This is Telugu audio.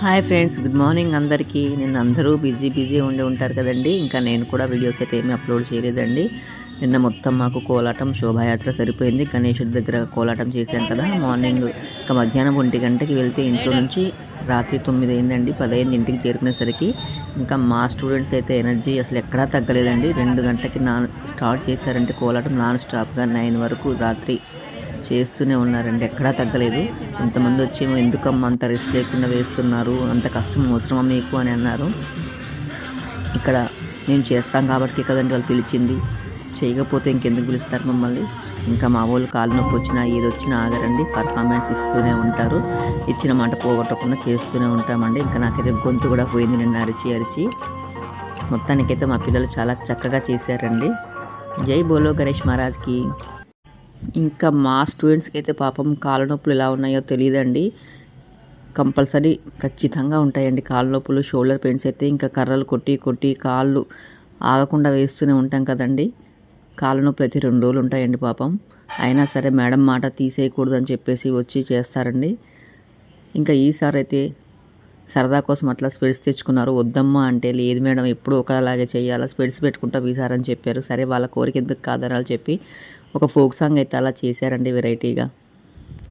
హాయ్ ఫ్రెండ్స్ గుడ్ మార్నింగ్ అందరికీ. నిన్న అందరూ బిజీ బిజీ ఉండి ఉంటారు కదండి. ఇంకా నేను కూడా వీడియోస్ అయితే ఏమీ అప్లోడ్ చేయలేదండి. నిన్న మొత్తం మాకు కోలాటం శోభాయాత్ర సరిపోయింది. గణేశుడి దగ్గర కోలాటం చేశాం కదా. మార్నింగ్ ఇంకా మధ్యాహ్నం ఒంటి గంటకి వెళ్తే ఇంట్లో నుంచి రాత్రి తొమ్మిది అయిందండి. పదహైదు ఇంటికి చేరుకునేసరికి. ఇంకా మా స్టూడెంట్స్ అయితే ఎనర్జీ అసలు ఎక్కడా తగ్గలేదండి. రెండు గంటలకి నాన్ స్టార్ట్ చేశారంటే కోలాటం నాన్ స్టాప్గా నైన్ వరకు రాత్రి చేస్తూనే ఉన్నారండి. ఎక్కడా తగ్గలేదు. కొంతమంది వచ్చేమో ఎందుకమ్మా అంత రిస్క్ లేకుండా వేస్తున్నారు? అంత కష్టం అవసరమా మీకు? అని అన్నారు. ఇక్కడ మేము చేస్తాం కాబట్టి కదండి వాళ్ళు పిలిచింది. చేయకపోతే ఇంకెందుకు పిలుస్తారు మమ్మల్ని? ఇంకా మా వాళ్ళు కాలు నొప్పి వచ్చినా ఏది వచ్చినా ఆగరండి. పర్ఫార్మెన్స్ ఇస్తూనే ఉంటారు. ఇచ్చిన మాట పోగొట్టకుండా చేస్తూనే ఉంటామండి. ఇంకా నాకైతే గొంతు కూడా పోయింది నిన్న అరిచి అరిచి. మొత్తానికైతే మా పిల్లలు చాలా చక్కగా చేశారండి. జై బోలో గణేష్ మహారాజ్కి. ఇంకా మా స్టూడెంట్స్కి అయితే పాపం కాళ్ళ నొప్పులు ఎలా ఉన్నాయో తెలియదండి. కంపల్సరీ ఖచ్చితంగా ఉంటాయండి కాళ్ళ నొప్పులు షోల్డర్ పెయిన్స్ అయితే. ఇంకా కర్రలు కొట్టి కొట్టి కాళ్ళు ఆగకుండా వేస్తూనే ఉంటాం కదండి. కాళ్ళ నొప్పులు అయితే రెండు రోజులు ఉంటాయండి పాపం. అయినా సరే మేడం మాట తీసేయకూడదు అని చెప్పేసి వచ్చి చేస్తారండి. ఇంకా ఈసారి అయితే సరదా కోసం అట్లా స్పెడ్స్ తెచ్చుకున్నారు. వద్దమ్మా అంటే లేదు మేడం ఎప్పుడు ఒకలాగే చేయాలా స్పెడ్స్ పెట్టుకుంటా వీసారని చెప్పారు. సరే వాళ్ళ కోరిక ఎందుకు కాదనాలి చెప్పి ఒక ఫోక్ సాంగ్ అయితే అలా చేశారండి వెరైటీగా.